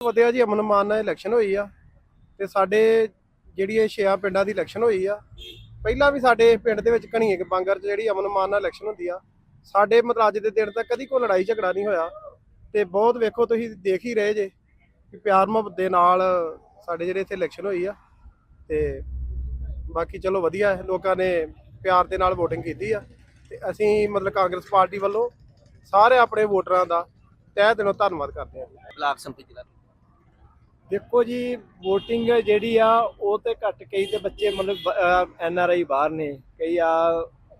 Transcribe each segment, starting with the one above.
ਵਧਿਆ ਜੀ, ਅਮਨ ਮਾਨ ਨਾਲ ਇਲੈਕਸ਼ਨ ਹੋਈ ਆ ਤੇ ਸਾਡੇ ਜਿਹੜੀ ਇਹ ਛੇਆ ਪਿੰਡਾਂ ਦੀ ਇਲੈਕਸ਼ਨ ਹੋਈ ਆ, ਪਹਿਲਾਂ ਵੀ ਸਾਡੇ ਪਿੰਡ ਦੇ ਵਿੱਚ ਕਣੀਏ ਕੇ ਬਾਂਗਰ 'ਚ ਜਿਹੜੀ ਅਮਨ ਮਾਨ ਨਾਲ ਇਲੈਕਸ਼ਨ ਹੁੰਦੀ ਆ, ਸਾਡੇ ਮਤਲਬ ਅੱਜ ਦੇ ਦਿਨ ਤੱਕ ਕਦੀ ਕੋਈ ਲੜਾਈ ਝਗੜਾ ਨਹੀਂ ਹੋਇਆ ਤੇ ਬਹੁਤ ਵੇਖੋ ਤੁਸੀਂ ਦੇਖ ਹੀ ਰਹੇ ਜੇ ਕਿ ਪਿਆਰ ਮੁਹੱਬਤ ਦੇ ਨਾਲ ਸਾਡੇ ਜਿਹੜੇ ਇੱਥੇ ਇਲੈਕਸ਼ਨ ਹੋਈ ਆ ਤੇ ਬਾਕੀ ਚਲੋ ਵਧੀਆ ਹੈ ਲੋਕਾਂ ਨੇ ਪਿਆਰ ਦੇ ਨਾਲ VOTING ਕੀਤੀ ਆ ਤੇ ਅਸੀਂ ਮਤਲਬ ਕਾਂਗਰਸ ਪਾਰਟੀ ਵੱਲੋਂ ਸਾਰੇ ਆਪਣੇ ਵੋਟਰਾਂ ਦਾ ਤਹਿ ਦਿਲੋਂ ਧੰਨਵਾਦ ਕਰਦੇ ਹਾਂ ਬਲਾਕ ਸੰਮਤੀ ਜ਼ਿਲ੍ਹਾ ਦੇਖੋ ਜੀ VOTING ਜਿਹੜੀ ਆ ਉਹ ਤੇ ਘੱਟ ਕਈ ਤੇ ਬੱਚੇ ਮਤਲਬ ਐਨ ਆਰ ਆਈ ਬਾਹਰ ਨੇ ਕਈ ਆ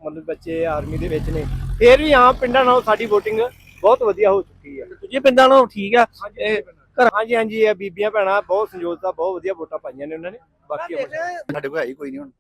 ਮਤਲਬ ਬੱਚੇ ਆਰਮੀ ਦੇ ਵਿੱਚ ਨੇ। ਫੇਰ ਵੀ ਆਮ ਪਿੰਡਾਂ ਨਾਲੋਂ ਸਾਡੀ VOTING ਬਹੁਤ ਵਧੀਆ ਹੋ ਚੁੱਕੀ ਆ। ਦੂਜੇ ਪਿੰਡਾਂ ਨਾਲੋਂ ਠੀਕ ਆ? ਇਹ ਹਾਂਜੀ ਹਾਂਜੀ ਇਹ ਬੀਬੀਆਂ ਭੈਣਾਂ ਬਹੁਤ ਸੰਯੋਜਤਾ ਬਹੁਤ ਵਧੀਆ ਵੋਟਾਂ ਪਾਈਆਂ ਨੇ ਉਹਨਾਂ ਨੇ। ਬਾਕੀ ਸਾਡੇ ਕੋਲ ਹੈ ਹੀ ਕੋਈ ਨਹੀਂ ਹੁਣ।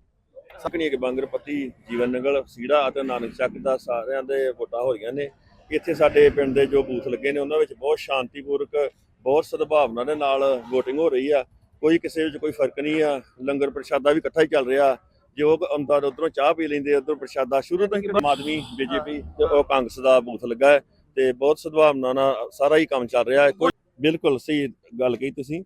ਸਕਣੀ ਕੇ ਬਾਂਗਰ ਪੱਤੀ ਜੀਵਨ ਨਗਲ ਸੀੜਾ ਅਤੇ ਨਾਨਕ ਚੱਕ ਦਾ ਸਾਰਿਆਂ ਦੇ ਵੋਟਾਂ ਹੋ ਰਹੀਆਂ ਨੇ। ਇੱਥੇ ਸਾਡੇ ਪਿੰਡ ਦੇ ਜੋ ਬੂਥ ਲੱਗੇ ਨੇ ਉਹਨਾਂ ਵਿੱਚ ਬਹੁਤ ਸ਼ਾਂਤੀਪੂਰਕ ਬਹੁਤ ਸਦਭਾਵਨਾ ਦੇ ਨਾਲ VOTING ਹੋ ਰਹੀ ਆ। ਕੋਈ ਕਿਸੇ ਵਿੱਚ ਕੋਈ ਫ਼ਰਕ ਨਹੀਂ ਆ। ਲੰਗਰ ਪ੍ਰਸ਼ਾਦਾ ਵੀ ਇਕੱਠਾ ਹੀ ਚੱਲ ਰਿਹਾ। ਜੋ ਅੰਦਰ ਉਧਰੋਂ ਚਾਹ ਪੀ ਲੈਂਦੇ ਉਧਰੋਂ ਪ੍ਰਸ਼ਾਦਾ ਸ਼ੁਰੂ ਤੋਂ ਹੀ ਆਮ ਆਦਮੀ ਬੀਜੇਪੀ ਤੇ ਉਹ ਕਾਂਗਰਸ ਦਾ ਬੂਥ ਲੱਗਾ ਹੈ ਤੇ ਬਹੁਤ ਸਦਭਾਵਨਾ ਨਾਲ ਸਾਰਾ ਹੀ ਕੰਮ ਚੱਲ ਰਿਹਾ ਹੈ। ਕੋਈ ਬਿਲਕੁਲ ਸਹੀ ਗੱਲ ਕਹੀ ਤੁਸੀਂ।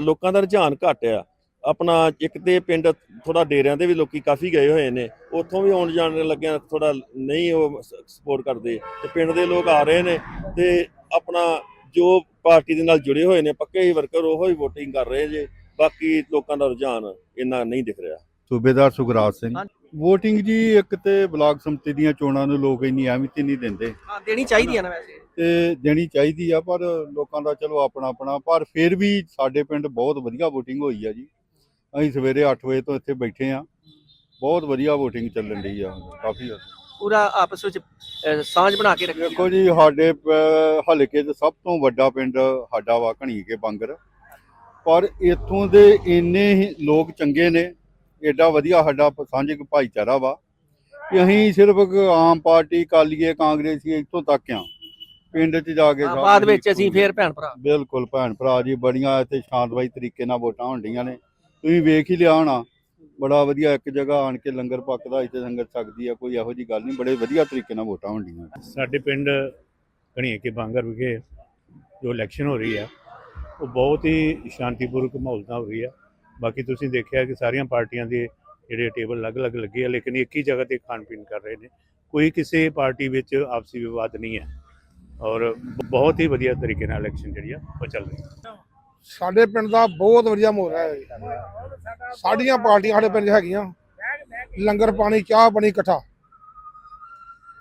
ਲੋਕਾਂ ਦਾ ਰੁਝਾਨ ਘੱਟ ਆ। ਆਪਣਾ ਇੱਕ ਤੇ ਪਿੰਡ ਥੋੜਾ ਡੇਰਿਆਂ ਦੇ ਵੀ ਲੋਕੀ ਕਾਫੀ ਗਏ ਹੋਏ ਨੇ। ਉੱਥੋਂ ਵੀ ਆਉਣ ਜਾਣ ਲੱਗਿਆ ਥੋੜਾ ਨਹੀਂ ਉਹ ਸਪੋਰਟ ਕਰਦੇ। ਤੇ ਪਿੰਡ ਦੇ ਲੋਕ ਆ ਰਹੇ ਨੇ ਤੇ ਆਪਣਾ ਜੋ ਪਾਰਟੀ ਦੇ ਨਾਲ ਜੁੜੇ ਹੋਏ ਨੇ ਪੱਕੇ ਹੀ ਵਰਕਰ ਉਹ ਹੀ VOTING ਕਰ ਰਹੇ ਜੇ ਬਾਕੀ ਲੋਕਾਂ ਦਾ ਰੁਝਾਨ ਇੰਨਾ ਨਹੀਂ ਦਿਖ ਰਿਹਾ। ਸੂਬੇਦਾਰ ਸੁਖਰਾਜ ਸਿੰਘ। VOTING ਜੀ ਇੱਕ ਤੇ ਬਲਾਕ ਸੰਮਤੀ ਦੀਆਂ ਚੋਣਾਂ ਨੂੰ ਲੋਕ ਇੰਨੀ ਅਹਿਮੀਅਤ ਨਹੀਂ ਦਿੰਦੇ। ਹਾਂ ਦੇਣੀ ਚਾਹੀਦੀ ਆ ਨਾ ਵੈਸੇ। ਤੇ ਦੇਣੀ ਚਾਹੀਦੀ ਆ ਪਰ ਲੋਕਾਂ ਦਾ ਚਲੋ ਆਪਣਾ ਆਪਣਾ ਪਰ ਫਿਰ ਵੀ ਸਾਡੇ ਪਿੰਡ ਬਹੁਤ ਵਧੀਆ VOTING ਹੋਈ ਆ ਜੀ। ਅਸੀਂ ਸਵੇਰੇ 8 ਵਜੇ ਤੋਂ ਇੱਥੇ ਬੈਠੇ ਆ। ਬਹੁਤ ਵਧੀਆ VOTING ਚੱਲਣ ਰਹੀ ਆ ਕਾਫੀ ਪੂਰਾ ਆਪਸ ਵਿੱਚ ਅਹ, ਸਾਂਝ ਬਣਾ ਕੇ ਰੱਖੀ ਦੇਖੋ ਜੀ ਸਾਡੇ ਪ- ਹਲਕੇ 'ਚ ਸਭ ਤੋਂ ਵੱਡਾ ਪਿੰਡ ਸਾਡਾ ਵਾ ਘਣੀ ਕੇ ਬਾਂਗਰ। ਪਰ ਇੱਥੋਂ ਦੇ ਇੰਨੇ ਹੀ ਲੋਕ ਚੰਗੇ ਨੇ ਏਡਾ ਵਧੀਆ ਸਾਡਾ ਪ- ਸਾਂਝਿਕ ਭਾਈਚਾਰਾ ਵਾ ਕਿ ਅਸੀਂ ਸਿਰਫ ਇੱਕ ਆਮ ਪਾਰਟੀ ਕਾਲੀਏ ਕਾਂਗਰਸੀ ਇੱਥੋਂ ਤੱਕ ਆ। ਪਿੰਡ 'ਚ ਜਾ ਕੇ ਹਾਂ, ਬਾਅਦ ਵਿੱਚ ਅਸੀਂ। ਫੇਰ ਭੈਣ ਭਰਾ। ਬਿਲਕੁਲ ਭੈਣ ਭਰਾ ਜੀ ਬੜੀਆਂ ਇੱਥੇ ਸ਼ਾਂਤਮਈ ਤਰੀਕੇ ਨਾਲ ਵੋਟਾਂ ਹੁੰਦੀਆਂ ਨੇ। ਤੁਸੀਂ ਵੇਖ ਹੀ ਲਿਆ ਹੋਣਾ ਬੜਾ ਵਧੀਆ ਇੱਕ ਜਗ੍ਹਾ ਆਣ ਕੇ ਲੰਗਰ ਪੱਕਦਾ ਇੱਥੇ ਸੰਗਤ ਸਕਦੀ ਆ, ਕੋਈ ਇਹੋ ਜੀ ਗੱਲ ਨਹੀਂ, ਬੜੇ ਵਧੀਆ ਤਰੀਕੇ ਨਾਲ ਵੋਟਾਂ ਹੁੰਦੀਆਂ। ਸਾਡੇ ਪਿੰਡ ਘਣੀਏ ਕੇ ਬਾਂਗਰ ਵਿਖੇ ਜੋ ਇਲੈਕਸ਼ਨ ਹੋ ਰਹੀ ਆ, ਉਹ ਬਹੁਤ ਹੀ ਸ਼ਾਂਤੀਪੂਰਵਕ ਮਾਹੌਲ ਨਾਲ ਹੋ ਰਹੀ ਹੈ ਬਾਕੀ ਤੁਸੀਂ ਦੇਖਿਆ ਕਿ ਸਾਰੀਆਂ ਪਾਰਟੀਆਂ ਦੇ ਜਿਹੜੇ ਟੇਬਲ ਅਲੱਗ-ਅਲੱਗ ਲੱਗੇ ਆ, ਲੇਕਿਨ ਇੱਕ ਹੀ ਜਗ੍ਹਾ ਤੇ ਖਾਣ ਪੀਣ ਕਰ ਰਹੇ ਨੇ। ਕੋਈ ਕਿਸੇ ਪਾਰਟੀ ਵਿੱਚ ਆਪਸੀ ਵਿਵਾਦ ਨਹੀਂ ਹੈ। ਔਰ ਬਹੁਤ ਹੀ ਵਧੀਆ ਤਰੀਕੇ ਨਾਲ ਇਲੈਕਸ਼ਨ ਜਿਹੜੀ ਆ, ਉਹ ਚੱਲ ਰਹੀ ਹੈ। ਸਾਡੇ ਪਿੰਡ ਦਾ ਬਹੁਤ ਵਧੀਆ ਮਾਹੌਲ ਹੈ ਸਾਡੀਆਂ ਪਾਰਟੀਆਂ ਸਾਡੇ ਪਿੰਡ 'ਚ ਹੈਗੀਆਂ। ਲੰਗਰ ਪਾਣੀ ਚਾਹ ਪਾਣੀ ਇਕੱਠਾ।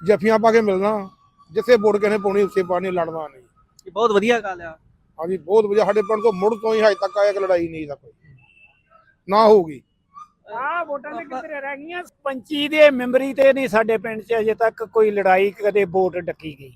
ਜੱਫੀਆਂ ਪਾ ਕੇ ਮਿਲਣਾ। ਜਿੱਥੇ ਵੋਟ ਕਿਸੇ ਨੇ ਪਾਉਣੀ ਉਸੇ ਪਾਣੀ ਲੜਨਾ ਨਹੀਂ। ਇਹ ਬਹੁਤ ਵਧੀਆ ਗੱਲ ਆ। ਹਾਂਜੀ ਬਹੁਤ ਵਧੀਆ। ਸਾਡੇ ਪਿੰਡ ਤੋਂ ਮੁੜ ਤੋਂ ਹੀ ਹਜੇ ਤੱਕ ਆਇਆ ਕਿ ਲੜਾਈ ਨਹੀਂ ਦਾ ਕੋਈ। ਨਾ ਹੋਊਗੀ। ਆ ਵੋਟਾਂ ਦੇ ਕਿੱਧਰ ਰਹਿ ਗਈਆਂ। ਪੰਚੀ ਦੇ ਮੈਂਬਰੀ ਤੇ ਨਹੀਂ ਸਾਡੇ ਪਿੰਡ 'ਚ ਅਜੇ ਤੱਕ ਕੋਈ ਲੜਾਈ ਕਦੇ ਵੋਟ ਡੱਕੀ ਗਈ।